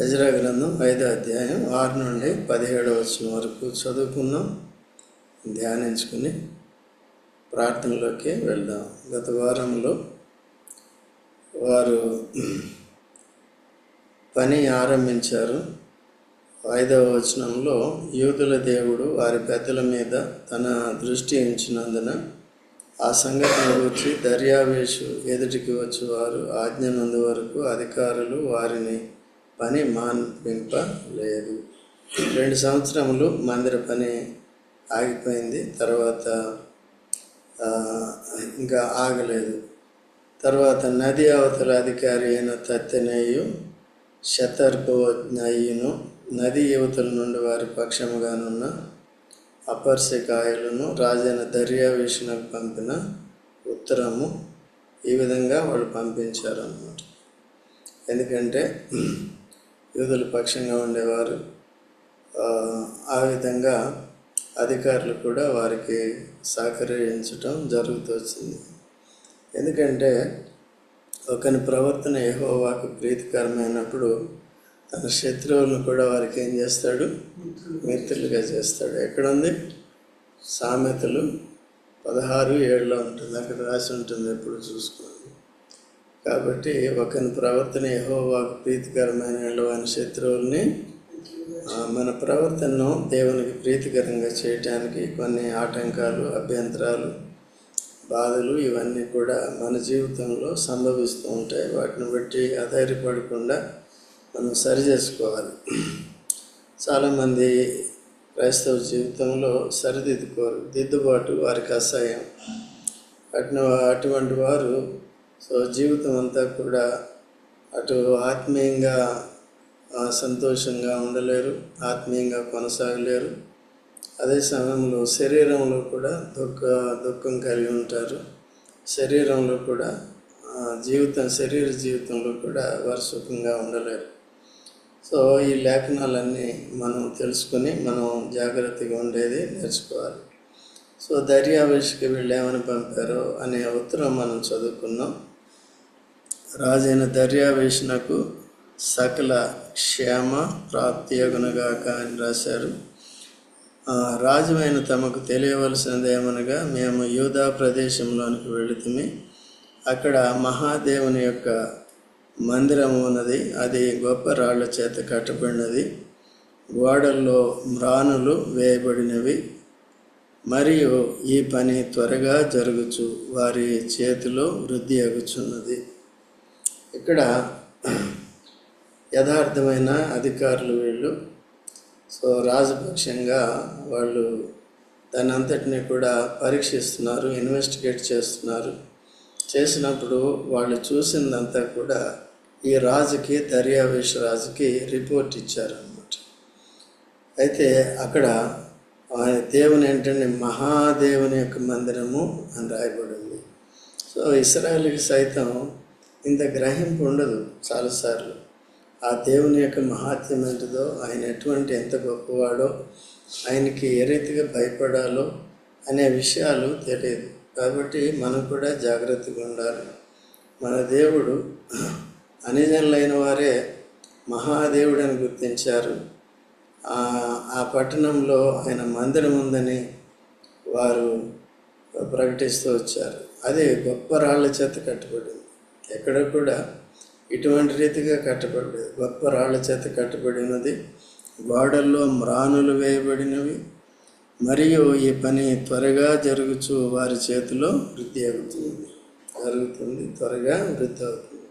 యజరా గ్రంథం ఐదో అధ్యాయం ఆరు నుండి పదిహేడు వచ్చిన వరకు చదువుకున్నాం ధ్యానించుకుని ప్రార్థనలోకి వెళ్దాం. గత వారంలో వారు పని ఆరంభించారు. ఐదవ వచనంలో యూదుల దేవుడు వారి పెద్దల మీద తన దృష్టి ఉంచినందున ఆ సంఘటన గురించి దర్యావేషు ఎదుటికి వచ్చి వారు ఆజ్ఞనందు వరకు అధికారులు వారిని పని మాన్పింపలేదు. రెండు సంవత్సరములు మందిర పని ఆగిపోయింది. తర్వాత ఇంకా ఆగలేదు. తర్వాత నది అవతల అధికారి అయిన తత్తెనయ్యు శతర్భోజ్ఞయును నది యువతల నుండి వారి పక్షముగానున్న అపర్శకాయలను రాజైన దర్యావేషణకు పంపిన ఉత్తరము ఈ విధంగా వాళ్ళు పంపించారు అన్నమాట ఎందుకంటే యూదుల పక్షంగా ఉండేవారు. ఆ, విధంగా అధికారులు కూడా వారికి సహకరించడం జరుగుతూ వచ్చింది. ఎందుకంటే ఒకని ప్రవర్తన ఏహోవాకు ప్రీతికరమైనప్పుడు తన శత్రువులను కూడా వారికి ఏం చేస్తాడు? మిత్రులుగా చేస్తాడు. ఎక్కడుంది? సామెతలు పదహారు ఏడులో ఉంటుంది. అక్కడ రాసి ఉంటుంది ఎప్పుడు చూసుకోండి. కాబట్టి ఒకని ప్రవర్తన యహోవాకు ప్రీతికరమైన వాని శత్రువుల్ని మన ప్రవర్తనను దేవునికి ప్రీతికరంగా చేయటానికి కొన్ని ఆటంకాలు అభ్యంతరాలు బాధలు ఇవన్నీ కూడా మన జీవితంలో సంభవిస్తూ ఉంటాయి. వాటిని బట్టి అధైర్యపడకుండా మనం సరి చేసుకోవాలి. చాలామంది క్రైస్తవ జీవితంలో సరిదిద్దుకోరు దిద్దుబాటు వారికి అసహ్యం. అటు అటువంటి వారు సో జీవితం అంతా కూడా అటు ఆత్మీయంగా సంతోషంగా ఉండలేరు ఆత్మీయంగా కొనసాగలేరు. అదే సమయంలో శరీరంలో కూడా దుఃఖ దుఃఖం కలిగి ఉంటారు. శరీరంలో కూడా జీవితం శరీర జీవితంలో కూడా వారు సుఖంగా ఉండలేరు. సో ఈ లేఖనాలన్నీ మనం తెలుసుకొని మనం జాగ్రత్తగా ఉండేది నేర్చుకోవాలి. సో దర్యావేశకి వీళ్ళు ఏమని పంపారో అనే ఉత్తరం మనం చదువుకున్నాం. రాజైన దర్యావేషణకు సకల క్షేమ ప్రాప్తియగునగాక అని రాశారు. రాజువైన తమకు తెలియవలసినదేమనగా మేము యూదా ప్రదేశంలోనికి వెళుతుమి. అక్కడ మహాదేవుని యొక్క మందిరము ఉన్నది. అది గొప్ప రాళ్ళ చేత కట్టబడినది. గోడల్లో మ్రానులు వేయబడినవి. మరియు ఈ పని త్వరగా జరుగుచు వారి చేతిలో వృద్ధి అగుచున్నది ఇక్కడ యథార్థమైన అధికారులు వీళ్ళు. సో రాజపక్షంగా వాళ్ళు దాని అంతటిని కూడా పరీక్షిస్తున్నారు ఇన్వెస్టిగేట్ చేస్తున్నారు. చేసినప్పుడు వాళ్ళు చూసిందంతా కూడా ఈ రాజుకి దర్యావేష్ రాజుకి రిపోర్ట్ ఇచ్చారన్నమాట. అయితే అక్కడ ఆ దేవుని ఏంటంటే మహాదేవుని యొక్క మందిరము అని రాయబడింది సో ఇస్రాయల్కి సైతం ఇంత గ్రహింపు ఉండదు చాలాసార్లు. ఆ దేవుని యొక్క మహాత్యం ఏంటిదో ఆయన ఎటువంటి ఎంత గొప్పవాడో ఆయనకి ఏ రీతిగా భయపడాలో అనే విషయాలు తెలియదు. కాబట్టి మనం కూడా జాగ్రత్తగా ఉండాలి. మన దేవుడు అనిజనులైన వారే మహాదేవుడని గుర్తించారు. ఆ పట్టణంలో ఆయన మందిరం ఉందని వారు ప్రకటిస్తూ వచ్చారు. అది గొప్ప రాళ్ళ చేత కట్టబడింది. ఎక్కడ కూడా ఇటువంటి రీతిగా కట్టబడలేదు. గొప్ప రాళ్ళ చేత కట్టబడినది గోడల్లో మ్రానులు వేయబడినవి మరియు ఈ పని త్వరగా జరుగుచు వారి చేతిలో వృద్ధి అవుతుంది. జరుగుతుంది త్వరగా వృద్ధి అవుతుంది.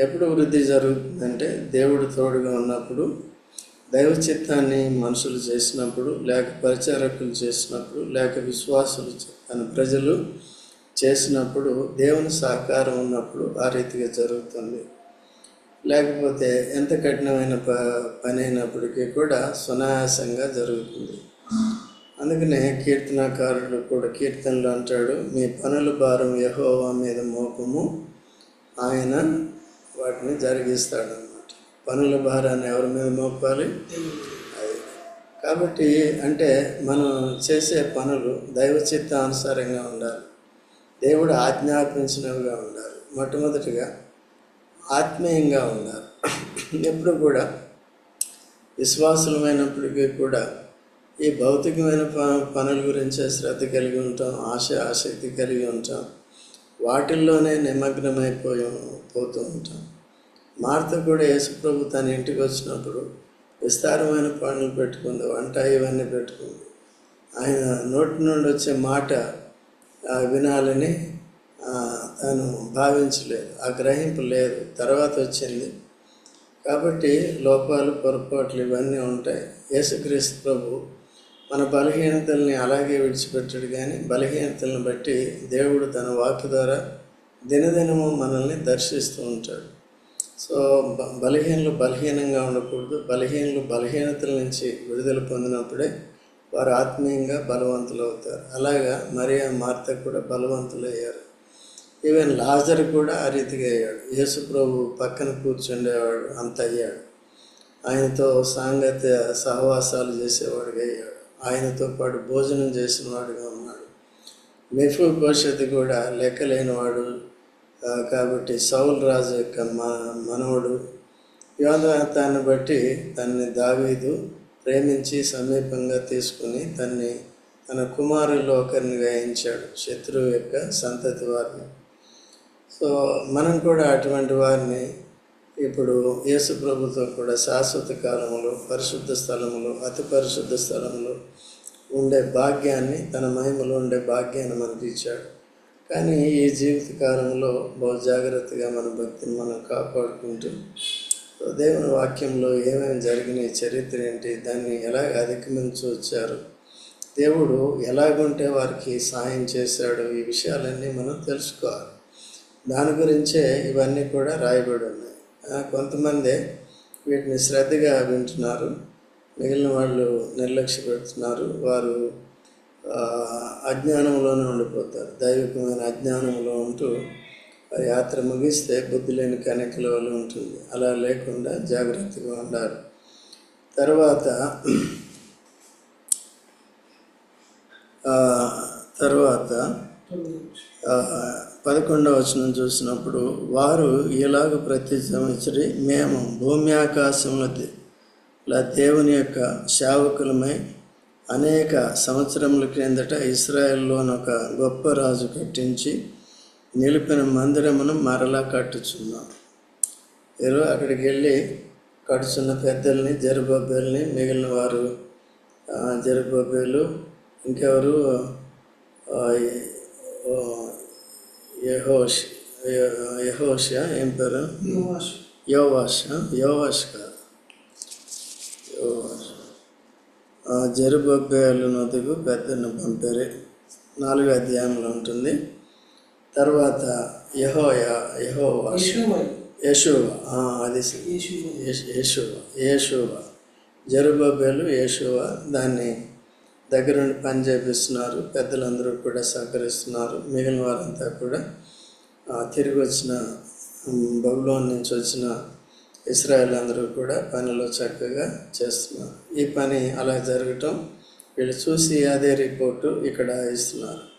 ఎప్పుడు వృద్ధి జరుగుతుందంటే దేవుడు తోడుగా ఉన్నప్పుడు దైవ చిత్తాన్ని మనుషులు చేసినప్పుడు లేక పరిచారకులు చేసినప్పుడు లేక విశ్వాసులు తన ప్రజలు చేసినప్పుడు దేవుని సహకారం ఉన్నప్పుడు ఆ రీతిగా జరుగుతుంది. లేకపోతే ఎంత కఠినమైన ప పని అయినప్పటికీ కూడా సునాయాసంగా జరుగుతుంది. అందుకనే కీర్తనాకారుడు కూడా కీర్తనలు అంటాడు మీ పనుల భారం యహోవా మీద మోపము ఆయన వాటిని జరిగిస్తాడు అన్నమాట పనుల భారాన్ని ఎవరి మీద మోపాలి? అది. కాబట్టి అంటే మనం చేసే పనులు దైవ చిత్తానుసారంగా ఉండాలి. దేవుడు ఆజ్ఞాపించినవిగా ఉండాలి. మొట్టమొదటిగా ఆత్మీయంగా ఉండాలి. ఎప్పుడు కూడా విశ్వాసులమైనప్పటికీ కూడా ఈ భౌతికమైన ప- పనుల గురించే శ్రద్ధ కలిగి ఉంటాం ఆశ ఆసక్తి కలిగి ఉంటాం. వాటిల్లోనే నిమగ్నమైపోయి పోతూ ఉంటాం. మార్త కూడా యేసుప్రభు తన ఇంటికి వచ్చినప్పుడు విస్తారమైన పనులు పెట్టుకుంది వంట ఇవన్నీ పెట్టుకుంది. ఆయన నోటి నుండి వచ్చే మాట వినాలని తను భావించలేదు. ఆ గ్రహింపు లేదు. తర్వాత వచ్చింది. కాబట్టి లోపాలు పొరపాట్లు ఇవన్నీ ఉంటాయి. యేసుక్రీస్తు ప్రభు మన బలహీనతల్ని అలాగే విడిచిపెట్టాడు కానీ బలహీనతలను బట్టి దేవుడు తన వాక్కు ద్వారా దినదినము మనల్ని దర్శిస్తూ ఉంటాడు. సో బలహీనలు బలహీనంగా ఉండకూడదు. బలహీనలు బలహీనతల నుంచి విడుదల పొందినప్పుడే వారు ఆత్మీయంగా బలవంతులు అవుతారు అలాగా మరియా మార్త కూడా బలవంతులు అయ్యారు ఈవెన్ లాజర్ కూడా ఆ రీతిగా అయ్యాడు. యేసు ప్రభు పక్కన కూర్చుండేవాడు అంత అయ్యాడు. ఆయనతో సాంగత్య సహవాసాలు చేసేవాడుగా అయ్యాడు. ఆయనతో పాటు భోజనం చేసిన వాడుగా ఉన్నాడు. మెఫు భవిష్యత్తు కూడా లెక్కలేనివాడు కాబట్టి సౌల్ రాజు యొక్క మ మనవడు. యోధాన్ని బట్టి తన్ని దావీదు ప్రేమించి సమీపంగా తీసుకుని తన్ని తన కుమారుల్లో ఒకరిని వేయించాడు శత్రువు యొక్క సంతతి వారిని. సో మనం కూడా అటువంటి వారిని ఇప్పుడు యేసు ప్రభుతో కూడా శాశ్వత కాలములు పరిశుద్ధ స్థలములు అతి పరిశుద్ధ స్థలములు ఉండే భాగ్యాన్ని తన మహిమలో ఉండే భాగ్యాన్ని మనకి ఇచ్చాడు. కానీ ఈ జీవిత కాలంలో బహు జాగ్రత్తగా మన భక్తిని మనం కాపాడుకుంటూ దేవుని వాక్యంలో ఏమేమి జరిగినాయి చరిత్ర ఏంటి? దాన్ని ఎలా అధిగమించి వచ్చారు దేవుడు ఎలాగుంటే వారికి సాయం చేశాడు? ఈ విషయాలన్నీ మనం తెలుసుకోవాలి. దాని గురించే ఇవన్నీ కూడా రాయబడి ఉన్నాయి. కొంతమంది వీటిని శ్రద్ధగా వింటున్నారు. మిగిలిన వాళ్ళు నిర్లక్ష్య పెడుతున్నారు వారు అజ్ఞానంలోనే ఉండిపోతారు. దైవికమైన అజ్ఞానంలో ఉంటూ ఆ యాత్ర ముగిస్తే బుద్ధి లేని కనెక్కల వల్ల ఉంటుంది. అలా లేకుండా జాగ్రత్తగా ఉండాలి. తర్వాత తర్వాత పదకొండవ వచనం చూసినప్పుడు వారు ఇలాగ ప్రతి సంవత్సరి మేము భూమి ఆకాశంలో దేవుని యొక్క సేవకులమై అనేక సంవత్సరముల క్రిందట ఇస్రాయెల్లోని ఒక గొప్ప రాజు కట్టించి నిలిపిన మందిరమును మరలా కట్టుచున్నాం. మీరు అక్కడికి వెళ్ళి కడుచున్న పెద్దల్ని జరుబబ్బేల్ని మిగిలిన వారు ఆ, జరుబబ్బేలు ఇంకెవరు యెహోష్ యెహోష ఏం పేరు? యోవాష. యోవాష్ కాదు. యోవాష్. నదుకు పెద్దను పంపారు. నాలుగు అధ్యాయంలో ఉంటుంది. తర్వాత యహోయ యహోవాష్ యశువ అది యశువ జరుబబేలు యేషువ దాన్ని దగ్గరుండి పని చేపిస్తున్నారు. పెద్దలందరూ కూడా సహకరిస్తున్నారు. మిగిలిన వారంతా కూడా తిరిగి వచ్చిన బబులోన్ నుంచి వచ్చిన ఇస్రాయేల్ అందరూ కూడా పనిలో చక్కగా చేస్తున్నారు. ఈ పని అలా జరగటం వీళ్ళు చూసి అదే రిపోర్టు ఇక్కడ ఇస్తున్నారు.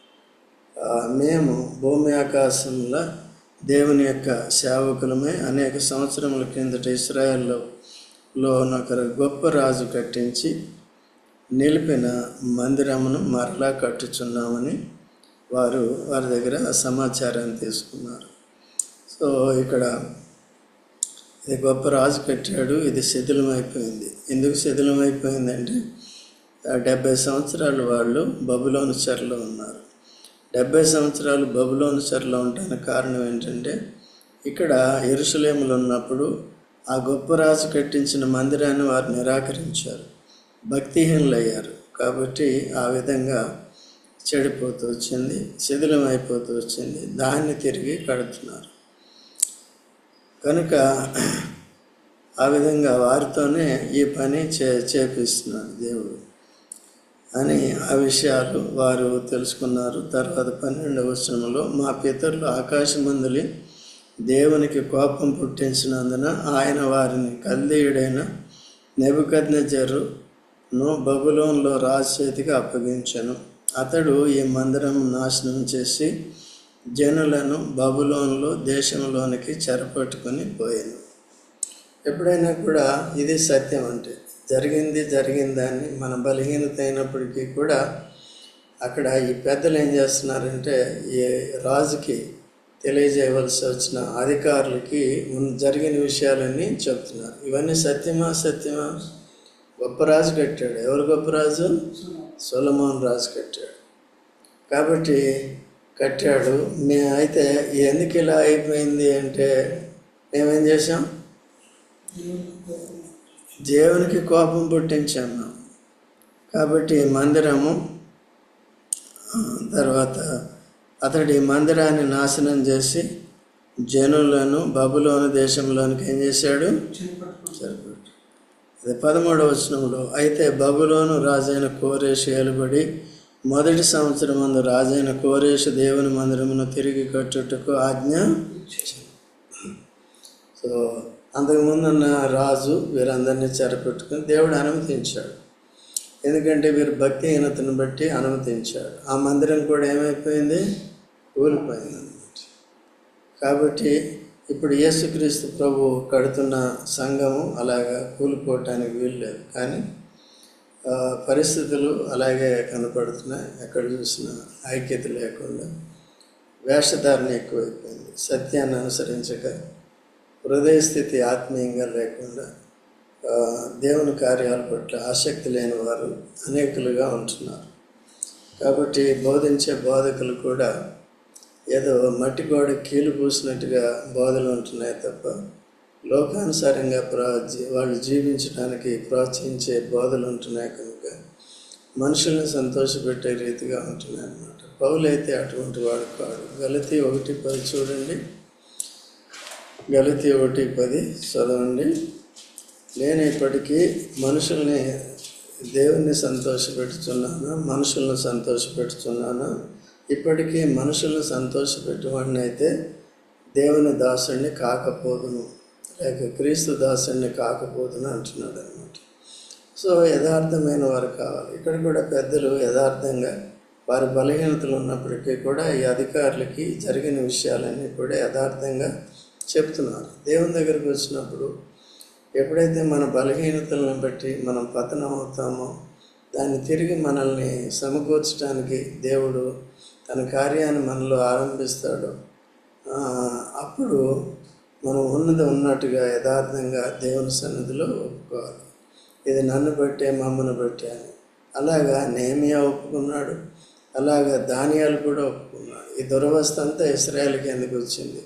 మేము భూమి ఆకాశంలో దేవుని యొక్క సేవకులమై అనేక సంవత్సరముల కిందట ఇస్రాయల్లో లో ఒక గొప్ప రాజు కట్టించి నిలిపిన మందిరమును మరలా కట్టుచున్నామని వారు వారి దగ్గర సమాచారాన్ని తీసుకున్నారు. సో ఇక్కడ ఇది గొప్ప రాజు కట్టాడు ఇది శిథిలమైపోయింది. ఎందుకు శిథిలమైపోయిందంటే డెబ్బై సంవత్సరాలు వాళ్ళు బబులోని చెరలో ఉన్నారు. డెబ్బై సంవత్సరాలు బబులోని చెరలో ఉండడానికి కారణం ఏంటంటే ఇక్కడ ఎరుసలేములు ఉన్నప్పుడు ఆ గొప్ప రాజు కట్టించిన మందిరాన్ని వారు నిరాకరించారు. భక్తిహీనులయ్యారు. కాబట్టి ఆ విధంగా చెడిపోతూ వచ్చింది శిథిలం అయిపోతూ వచ్చింది. దాన్ని తిరిగి కడుతున్నారు. కనుక ఆ విధంగా వారితోనే ఈ పని చే చేపిస్తున్నాడు దేవుడు. అని ఆ విషయాలు వారు తెలుసుకున్నారు. తర్వాత పన్నెండవ వచనంలో మా పితరులు ఆకాశమందులి దేవునికి కోపం పుట్టించినందున ఆయన వారిని కల్దీయుడైన నెబుకద్నెజరును బబులోన్లో రాజు చేతికి అప్పగించను. అతడు ఈ మందిరం నాశనం చేసి జనులను బబులోన్లో దేశంలోనికి చెరపట్టుకొని పోయాను. ఎప్పుడైనా కూడా ఇది సత్యం అంటే జరిగింది జరిగిందాన్ని మన బలహీనత అయినప్పటికీ కూడా అక్కడ ఈ పెద్దలు ఏం చేస్తున్నారంటే ఈ రాజుకి తెలియజేయవలసి వచ్చిన అధికారులకి ముందు జరిగిన విషయాలన్నీ చెప్తున్నారు. ఇవన్నీ సత్యమా సత్యమా? గొప్ప రాజు కట్టాడు. ఎవరు గొప్ప రాజు? సొలమోన్ రాజు కట్టాడు. కాబట్టి కట్టాడు. మేము అయితే ఎందుకు ఇలా అయిపోయింది అంటే మేమేం చేసాం దేవునికి కోపం పుట్టించాము. కాబట్టి మందిరము తర్వాత అతడి మందిరాన్ని నాశనం చేసి జనులను బబులోని దేశంలోనికి ఏం చేశాడు? సరిపడు అది పదమూడవ వచనంలో అయితే బబులోను రాజైన కోరేషు ఏలుబడి మొదటి సంవత్సరం మందు రాజైన కోరేషు దేవుని మందిరమును తిరిగి కట్టుటకు ఆజ్ఞ సో అంతకుముందు ఉన్న రాజు వీరందరినీ చెరపెట్టుకుని దేవుడు అనుమతించాడు. ఎందుకంటే వీరు భక్తిహీనతను బట్టి అనుమతించాడు. ఆ మందిరం కూడా ఏమైపోయింది? కూలిపోయింది అన్నమాట కాబట్టి ఇప్పుడు యేసుక్రీస్తు ప్రభు కడుతున్న సంఘము అలాగా కూలిపోవటానికి వీల్లేదు కానీ పరిస్థితులు అలాగే కనపడుతున్నాయి. ఎక్కడ చూసినా ఐక్యత లేకుండా వేషధారణ ఎక్కువైపోయింది. సత్యాన్ని అనుసరించక హృదయ స్థితి ఆత్మీయంగా లేకుండా దేవుని కార్యాల పట్ల ఆసక్తి లేని వారు అనేకులుగా ఉంటున్నారు. కాబట్టి బోధించే బోధకులు కూడా ఏదో మట్టి గోడ కీలు పూసినట్టుగా బోధలు ఉంటున్నాయి తప్ప లోకానుసారంగా ప్రా జీ- వాళ్ళు జీవించడానికి ప్రోత్సహించే బోధలు ఉంటున్నాయి కనుక మనుషుల్ని సంతోషపెట్టే రీతిగా ఉంటున్నాయి అన్నమాట. పౌలైతే అటువంటి వాడు కాడు. గలతీ ఒకటి పది చూడండి. గలతీ ఒకటి పది చదవండి. నేను ఇప్పటికీ మనుషుల్ని దేవుణ్ణి సంతోషపెడుతున్నాను మనుషులను సంతోషపెడుతున్నాను? ఇప్పటికీ మనుషులను సంతోషపెట్టువాడిని అయితే దేవుని దాసుడిని కాకపోదును లేక క్రీస్తు దాసుడిని కాకపోదును అంటున్నాడు అనమాట సో యథార్థమైన వారు కావాలి. ఇక్కడ కూడా పెద్దలు యథార్థంగా వారి బలహీనతలు ఉన్నప్పటికీ కూడా ఈ అధికారులకి జరిగిన విషయాలన్నీ కూడా యథార్థంగా చెప్తున్నారు. దేవుని దగ్గరికి వచ్చినప్పుడు ఎప్పుడైతే మన బలహీనతలను బట్టి మనం పతనం అవుతామో దాన్ని తిరిగి మనల్ని సమకూర్చడానికి దేవుడు తన కార్యాన్ని మనలో ఆరంభిస్తాడు. అప్పుడు మనం ఉన్నది ఉన్నట్టుగా యథార్థంగా దేవుని సన్నిధిలో ఒప్పుకోవాలి. ఇది నన్ను బట్టే మమ్మను బట్టే అని. అలాగా నేమియా ఒప్పుకున్నాడు. అలాగా ధాన్యాలు కూడా ఒప్పుకున్నాడు ఈ దురవస్థ అంతా ఇస్రాయల్కి ఎందుకు వచ్చింది?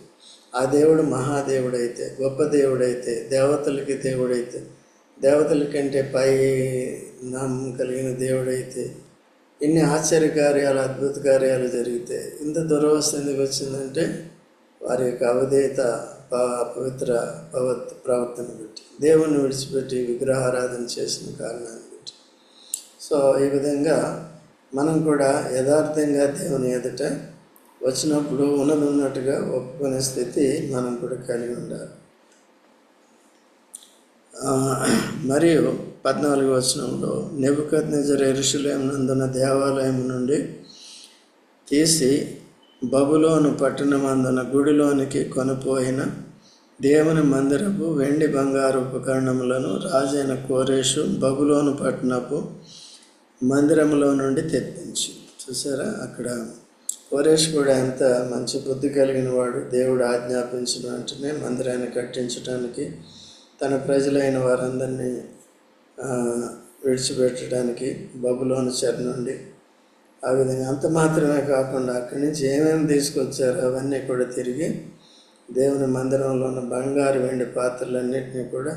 ఆ దేవుడు మహాదేవుడైతే గొప్ప దేవుడైతే దేవతలకి దేవుడైతే దేవతల కంటే పై నామం కలిగిన దేవుడైతే ఇన్ని ఆశ్చర్య కార్యాలు అద్భుత కార్యాలు జరిగితే ఇంత దురవస్థ ఎందుకు వచ్చిందంటే వారి యొక్క అవధేత పవిత్ర పవత్ ప్రవర్తన బట్టి దేవుణ్ణి విడిచిపెట్టి విగ్రహారాధన చేసిన కారణాన్ని బట్టి. సో ఈ విధంగా మనం కూడా యథార్థంగా దేవుని ఎదుట వచ్చినప్పుడు ఉన్నది ఉన్నట్టుగా ఒప్పుకునే స్థితి మనం కూడా కలిగి ఉండాలి. మరియు పద్నాలుగు వచనంలో నెబుకద్ నిజర్ ఎరుషులేం నందున దేవాలయం నుండి తీసి బబులోను పట్టణమందున గుడిలోనికి కొనిపోయిన దేవుని మందిరపు వెండి బంగారు ఉపకరణములను రాజైన కోరేషు బబులోను పట్టణపు మందిరములో నుండి తెప్పించి. చూసారా? అక్కడ కోరేష్ కూడా ఎంత మంచి బుద్ధి కలిగిన వాడు దేవుడు ఆజ్ఞాపించిన వెంటనే మందిరాన్ని కట్టించడానికి తన ప్రజలైన వారందరినీ విడిచిపెట్టడానికి బబులోని చెర నుండి. ఆ విధంగా అంత మాత్రమే కాకుండా అక్కడి నుంచి ఏమేమి తీసుకొచ్చారో అవన్నీ కూడా తిరిగి దేవుని మందిరంలో ఉన్న బంగారు వెండి పాత్రలన్నింటినీ కూడా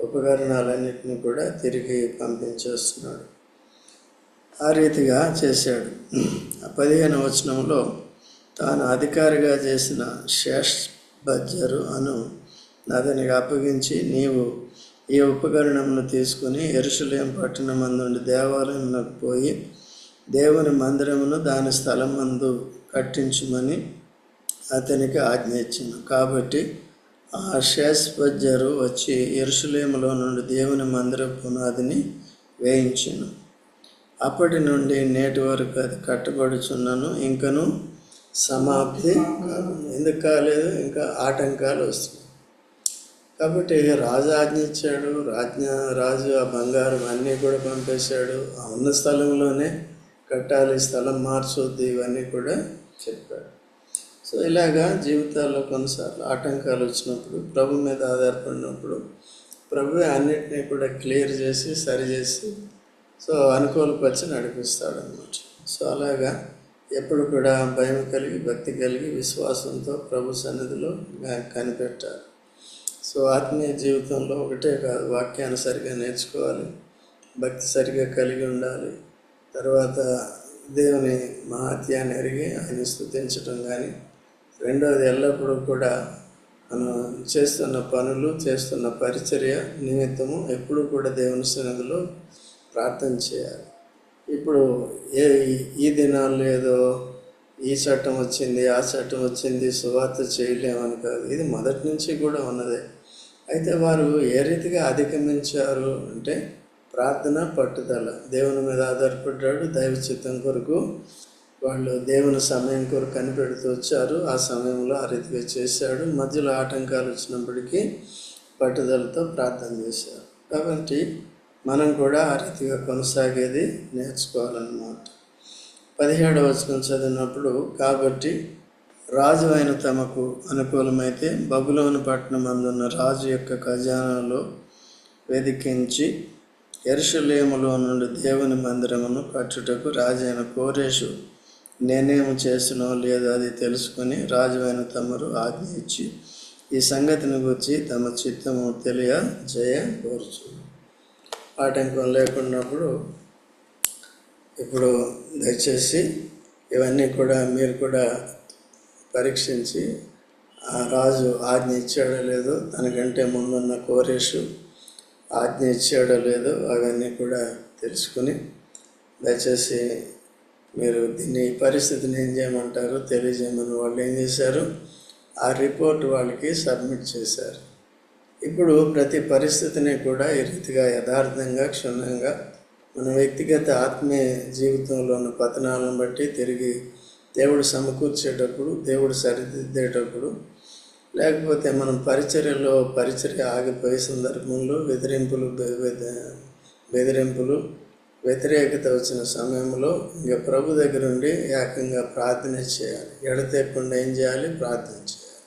ఉపకరణాలన్నింటినీ కూడా తిరిగి పంపించేస్తున్నాడు. ఆ రీతిగా చేశాడు. పదిహేను వచనంలో తాను అధికారిగా చేసిన శేష్ బజ్జరు అను అతనికి అప్పగించి నీవు ఈ ఉపకరణమును తీసుకుని ఎరుసలేం పట్టణమందుండి దేవాలయంలోకి పోయి దేవుని మందిరమును దాని స్థలం మందు కట్టించుమని అతనికి ఆజ్ఞ ఇచ్చింది కాబట్టి ఆ శేష్పజ్జరు వచ్చి ఎరుసలేములో నుండి దేవుని మందిర పునాదిని వేయించాను. అప్పటి నుండి నేటి వరకు అది కట్టబడుచున్నాను. ఇంకను సమాప్తి ఎందుకు కాలేదు? ఇంకా ఆటంకాలు వస్తున్నాయి. కాబట్టి రాజు ఆజ్ఞచ్చాడు రాజ్ఞ రాజు ఆ బంగారం అన్నీ కూడా పంపేశాడు. ఆ ఉన్న స్థలంలోనే కట్టాలి స్థలం మార్చొద్దు ఇవన్నీ కూడా చెప్పాడు. సో ఇలాగా జీవితాల్లో కొన్నిసార్లు ఆటంకాలు వచ్చినప్పుడు ప్రభు మీద ఆధారపడినప్పుడు ప్రభు అన్నిటినీ కూడా క్లియర్ చేసి సరి చేసి సో అనుకూలపరిచి నడిపిస్తాడు అనమాట సో అలాగా ఎప్పుడు కూడా భయం కలిగి భక్తి కలిగి విశ్వాసంతో ప్రభు సన్నిధిలో కనిపెట్టారు కనిపెట్టాలి. సో ఆత్మీయ జీవితంలో ఒకటే కాదు వాక్యాన్ని సరిగా నేర్చుకోవాలి భక్తి సరిగా కలిగి ఉండాలి. తర్వాత దేవుని మహాత్యాన్ని ఎరిగి ఆయన స్థుతించడం కానీ రెండవది ఎల్లప్పుడూ కూడా మనం చేస్తున్న పనులు చేస్తున్న పరిచర్య నిమిత్తము ఎప్పుడూ కూడా దేవుని సన్నిధిలో ప్రార్థన చేయాలి. ఇప్పుడు ఏ ఈ దినాల్లో ఏదో ఈ చట్టం వచ్చింది ఆ చట్టం వచ్చింది సువార్త చేయలేమని కాదు. ఇది మొదటి నుంచి కూడా ఉన్నదే. అయితే వారు ఏ రీతిగా అధిగమించారు అంటే ప్రార్థన పట్టుదల. దేవుని మీద ఆధారపడ్డాడు. దైవ చిత్తం కొరకు వాళ్ళు దేవుని సమయం కొరకు కనిపెడుతూ వచ్చారు. ఆ సమయంలో ఆ రీతిగా చేశాడు. మధ్యలో ఆటంకాలు వచ్చినప్పటికీ పట్టుదలతో ప్రార్థన చేశారు. కాబట్టి మనం కూడా ఆ రీతిగా కొనసాగేది నేర్చుకోవాలన్నమాట. పదిహేడవ వచనం చదివినప్పుడు కాబట్టి రాజు అయిన తమకు అనుకూలమైతే బబులోని పట్టణం అందున్న రాజు యొక్క ఖజానాలో వెదికించి ఎరుషలేములో నుండి దేవుని మందిరమును కట్టుటకు రాజైన కోరేషు నేనేమి చేసినో లేదో అది తెలుసుకొని రాజువైన తమరు ఆజ్ఞ ఇచ్చి ఈ సంగతిని గురించి తమ చిత్తము తెలియ జయ కోరుచు ఆటంకం లేకున్నప్పుడు ఇప్పుడు దయచేసి ఇవన్నీ కూడా మీరు కూడా పరీక్షించి ఆ రాజు ఆజ్ఞ ఇచ్చాడో లేదో తనకంటే ముందున్న కోరేషు ఆజ్ఞ ఇచ్చాడో లేదో అవన్నీ కూడా తెలుసుకుని దయచేసి మీరు దీన్ని పరిస్థితిని ఏం చేయమంటారు తెలియజేయమని వాళ్ళు ఏం చేశారు? ఆ రిపోర్ట్ వాళ్ళకి సబ్మిట్ చేశారు. ఇప్పుడు ప్రతి పరిస్థితిని కూడా ఈ రీతిగా యథార్థంగా క్షుణ్ణంగా మన వ్యక్తిగత ఆత్మీయ జీవితంలో ఉన్న పతనాలను బట్టి తిరిగి దేవుడు సమకూర్చేటప్పుడు దేవుడు సరిదిద్దేటప్పుడు లేకపోతే మనం పరిచర్యలో పరిచర్య ఆగిపోయే సందర్భంలో బెదిరింపులు బెదిరింపులు వ్యతిరేకత వచ్చిన సమయంలో ఇంకా ప్రభు దగ్గర ఉండి ఏకంగా ప్రార్థన చేయాలి. ఎడతెప్పకుండా ఏం చేయాలి? ప్రార్థన చేయాలి.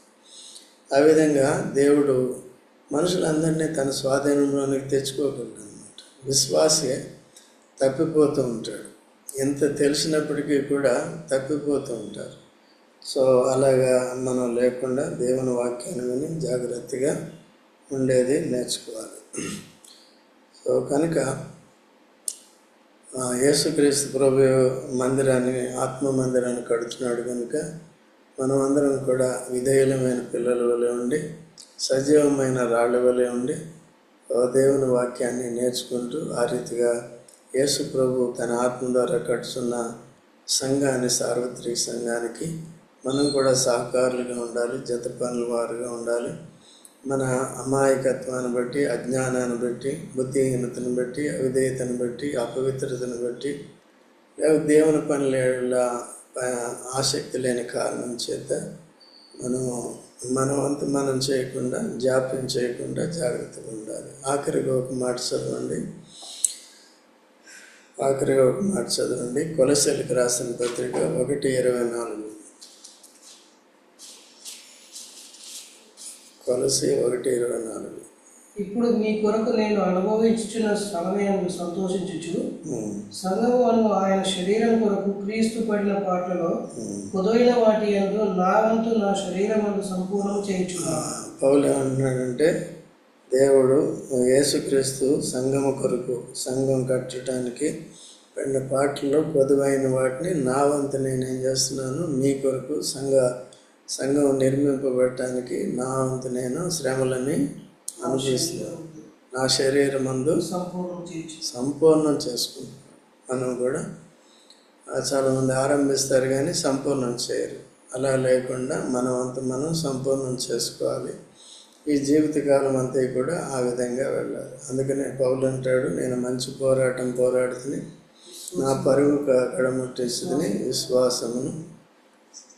ఆ విధంగా దేవుడు మనుషులందరినీ తన స్వాధీనంలోనికి తెచ్చుకోగలడు అనమాట విశ్వాసే తప్పిపోతూ ఉంటాడు. ఎంత తెలిసినప్పటికీ కూడా తప్పిపోతూ ఉంటారు. సో అలాగా మనం లేకుండా దేవుని వాక్యాన్ని విని జాగ్రత్తగా ఉండేది నేర్చుకోవాలి. సో కనుక యేసుక్రీస్తు ప్రభు మందిరాన్ని ఆత్మ మందిరాన్ని కడుతున్నాడు కనుక మనం అందరం కూడా విధేయులమైన పిల్లల వలె ఉండి సజీవమైన రాళ్ళ వలె ఉండి దేవుని వాక్యాన్ని నేర్చుకుంటూ ఆ రీతిగా యేసు ప్రభు తన ఆత్మ ద్వారా కట్టుతున్న సంఘాన్ని సార్వత్రిక సంఘానికి మనం కూడా సహకారులుగా ఉండాలి జత పనుల వారుగా ఉండాలి. మన అమాయకత్వాన్ని బట్టి అజ్ఞానాన్ని బట్టి బుద్ధిహీనతను బట్టి అవిధేయతను బట్టి అపవిత్రతను బట్టి దేవుని పనుల ఆసక్తి లేని కారణం చేత మనము మనవంతు మనం చేయకుండా జాప్యం చేయకుండా జాగ్రత్తగా ఉండాలి. ఆఖరిగా ఒక మాట చదవండి. ఆఖరిగా ఒక మాట చదవండి. కొలసెలకు రాసిన పత్రిక ఒకటి ఇరవై నాలుగు. కొలసి ఒకటి ఇరవై నాలుగు. ఇప్పుడు మీ కొరకు నేను అనుభవించుచున్న శ్రమను సంతోషించుచు. సంఘము అను ఆయన శరీరం కొరకు క్రీస్తు పడిన పాటలలో ఉమ్. కుదైన వాటి యందు నా వంతు నా శరీరమును సంపూర్ణం చేయుచున్నాను. పౌలు ఏమంటున్నాడంటే దేవుడు యేసుక్రీస్తు సంఘము కొరకు సంఘం కట్టడానికి రెండు పాటల్లో పొదువైన వాటిని నా వంతు నేను ఏం చేస్తున్నాను? మీ కొరకు సంఘ సంఘం నిర్మింపబడటానికి నా వంతు నేను శ్రమలని అనుభవిస్తున్నాను నా శరీరం అందు సంపూర్ణం చేయొచ్చు చేసుకుంటాం మనం కూడా చాలామంది ఆరంభిస్తారు కానీ సంపూర్ణం చేయరు. అలా లేకుండా మనం అంత మనం సంపూర్ణం చేసుకోవాలి. ఈ జీవితకాలం అంతా కూడా ఆ విధంగా వెళ్ళాలి. అందుకనే పౌలు అంటాడు నేను మంచి పోరాటం పోరాడుతుని నా పరుగు కడముట్టేసుకుని విశ్వాసమును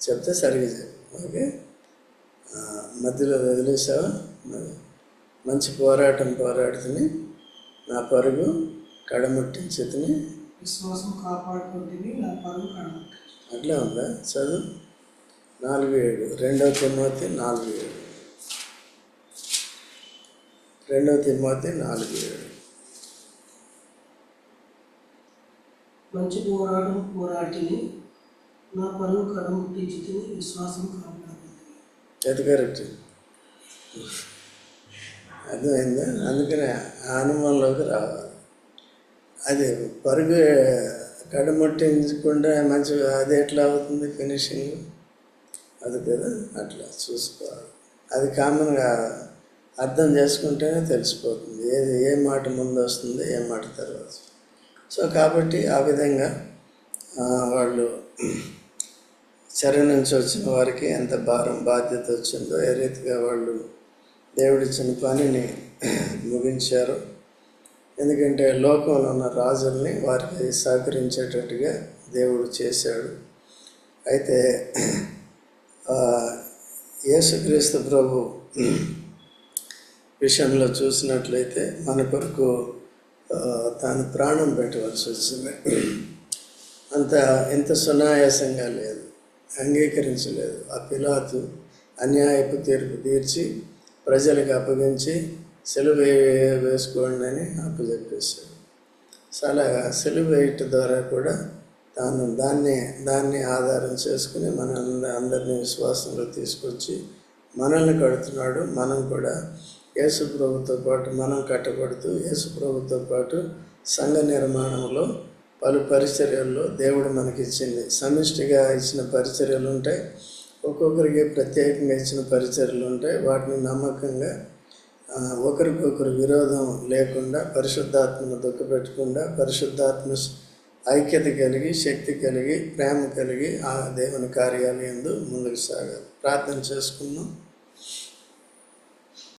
చెప్తే సరిగ్గా చెప్పు ఓకే మధ్యలో వదిలేసావా? మరి మంచి పోరాటం పోరాడుతుని నా పరుగు కడముట్టించుతుని విశ్వాసం కాపాడుకుంటుంది నా పరువు కడమ అట్లా ఉందా? చదువు. నాలుగు ఏడు. రెండవ తిమ్మతి నాలుగు ఏడు. రెండవ తిమ్మతి నాలుగు ఏడు. మంచి పోరాటం పోరాటిని నా పరువు కడముట్టించి తిని విశ్వాసం కాపాడుకుంటుంది అది కరెక్ట్ అర్థమైందా? అందుకనే ఆ అనుమానంలోకి రావాలి. అది పరుగు కడముట్టించకుండా మంచి అది ఎట్లా అవుతుంది ఫినిషింగ్? అది కదా అట్లా చూసుకోవాలి. అది కామన్గా అర్థం చేసుకుంటేనే తెలిసిపోతుంది. ఏది ఏ మాట ముందు వస్తుంది ఏ మాట తర్వాత. సో కాబట్టి ఆ విధంగా వాళ్ళు చెర నుంచి వచ్చిన వారికి ఎంత భారం బాధ్యత వచ్చిందో ఏ రీతిగా వాళ్ళు దేవుడిచ్చిన పనిని ముగించారు. ఎందుకంటే లోకంలో ఉన్న రాజుల్ని వారికి సహకరించేటట్టుగా దేవుడు చేశాడు. అయితే యేసుక్రీస్తు ప్రభు విషయంలో చూసినట్లయితే మన కొరకు తాను ప్రాణం పెట్టవలసి వచ్చింది. అంత ఎంత సునాయాసంగా లేదు. అంగీకరించలేదు. ఆ పిలాతు అన్యాయపు తీర్పు తీర్చి ప్రజలకు అప్పగించి సెలవు వేసుకోండి అని అప్పచెప్పేశాడు సో అలాగా సెలవు వేయటం ద్వారా కూడా తాను దాన్ని దాన్ని ఆధారం చేసుకుని మనల్ని అందరినీ విశ్వాసంలో తీసుకొచ్చి మనల్ని కడుతున్నాడు. మనం కూడా యేసు ప్రభుతో పాటు మనం కట్టబడుతూ యేసు ప్రభుతో పాటు సంఘ నిర్మాణంలో పలు పరిచర్యల్లో దేవుడు మనకి ఇచ్చింది సమిష్టిగా ఇచ్చిన పరిచర్యలు ఉంటాయి. ఒక్కొక్కరికి ప్రత్యేకంగా ఇచ్చిన పరిచర్లు ఉంటాయి వాటిని నమ్మకంగా ఒకరికొకరు విరోధం లేకుండా పరిశుద్ధాత్మను దుఃఖపెట్టకుండా పరిశుద్ధాత్మ ఐక్యత కలిగి శక్తి కలిగి ప్రేమ కలిగి ఆ దేవుని కార్యాలయందు ముందుకు సాగాలి. ప్రార్థన చేసుకున్నాం